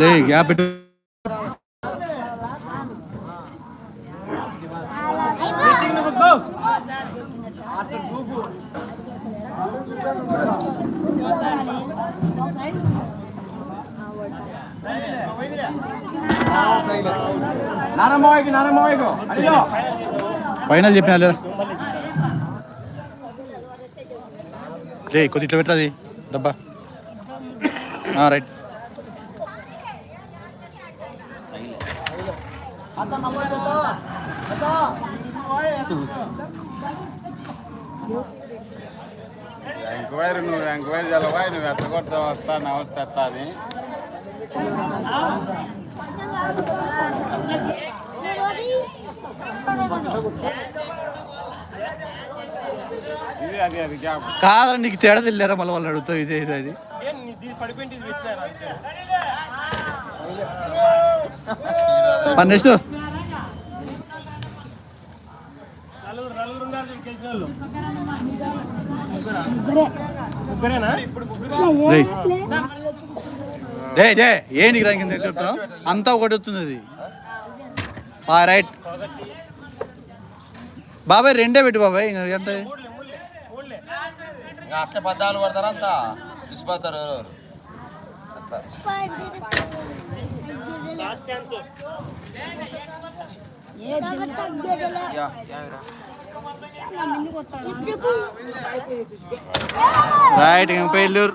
లే gap final చెప్పినా లేరా లే కొద్ది ఇట్లా పెట్టరాది డబ్బా. రైట్. ఎంక్వైరీ నువ్వు ఎంక్వైరీ చదవా నువ్వు ఎత్త కొడతా వస్తా నా వస్తా ఎత్తా అని ఇది అది అది గ్యాప్. కాదరా నీకు తేడా తెలియరా మళ్ళీ వాళ్ళు అడుగుతావు ఇదే ఇదే అది పని నెక్స్ట్. డే డే ఏ నీకు ర్యాంకింగ్ చెప్తున్నావు అంతా ఒకటి వస్తుంది అది. ఆ, రైట్. బాబాయ్ రెండే పెట్టు బాబాయ్ ఇంకా అంటే అట్లా పద్దాలు పడతారంతా తీసుకుపోతారు ఎవరెవరు రైట్ ఇంక పెళ్ళూరు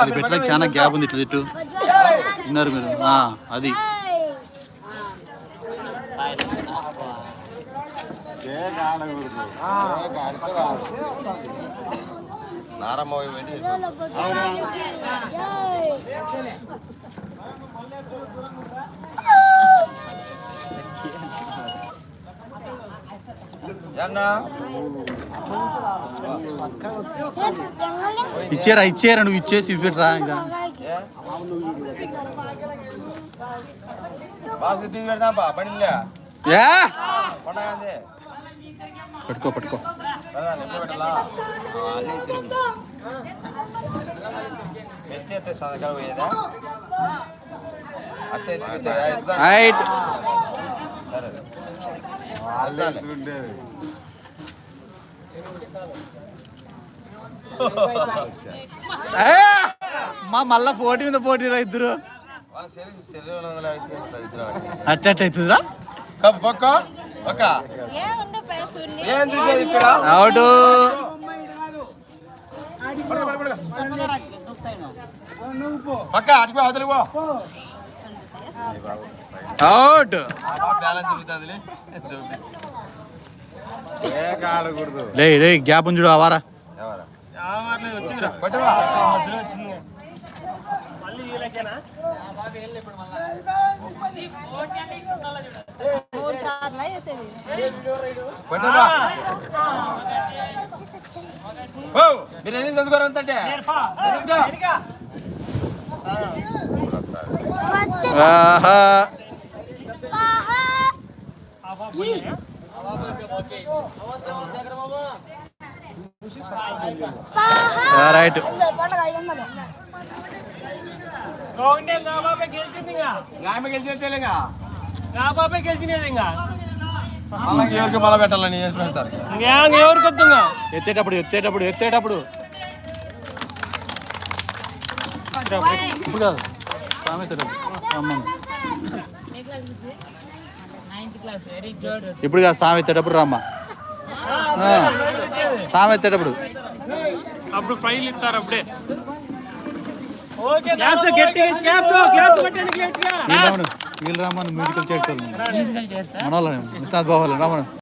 అది పెట్టడానికి చాలా గ్యాప్ ఉంది ఇట్లా తిట్టు. విన్నారు మీరు. ఆ, అది. నారమ్మ అన్నా ఇచ్చారా ఇచ్చారా నువ్వు ఇచ్చేసి ఇవి ఇంకా. బాగా దిగి పెడదాంపా బండిలే పట్టుకో పట్టుకో. మళ్ళా పోటీ మీద పోటీ రా ఇద్దరు? వాళ్ళ శరీరం శరీరం వందల ఇచ్చి ఇద్దరు. అట్ట అట్ట అవుతుందిరా? కప్పు పక్క పక్క ఏం చూసేది ఇక్కడ? అవుట్. పక్క అటుపో అవతలి అవుట్. లే లే గ్యాప్ ఉంది చూడు ఆవారా ఎవరా? పట్టువా. మూడు సార్లు వేసేది. మీరు ఎందుకు చదువుకోరు అంతంటే? ఆహా. ఆ, రైట్. ఆమె గెలిచినట్టేలేగా ఎవరికి మళ్ళీ పెట్టాలని చేసి పెడతారు? ఎత్తేటప్పుడు ఎత్తేటప్పుడు ఎత్తేటప్పుడు. ఇప్పుడు కాదు. సామె ఎత్తేటప్పుడు రమ్మను ఇప్పుడు కాదు సామె ఎత్తేటప్పుడు. రమ్మ సామె ఎత్తేటప్పుడు. అప్పుడు ఫైల్ ఇస్తారు అప్పుడే. గట్టిగా గట్టిగా వీళ్ళు రమ్మను మ్యూజికల్ చేస్తారు మన వాళ్ళని బావాలి రమ్మను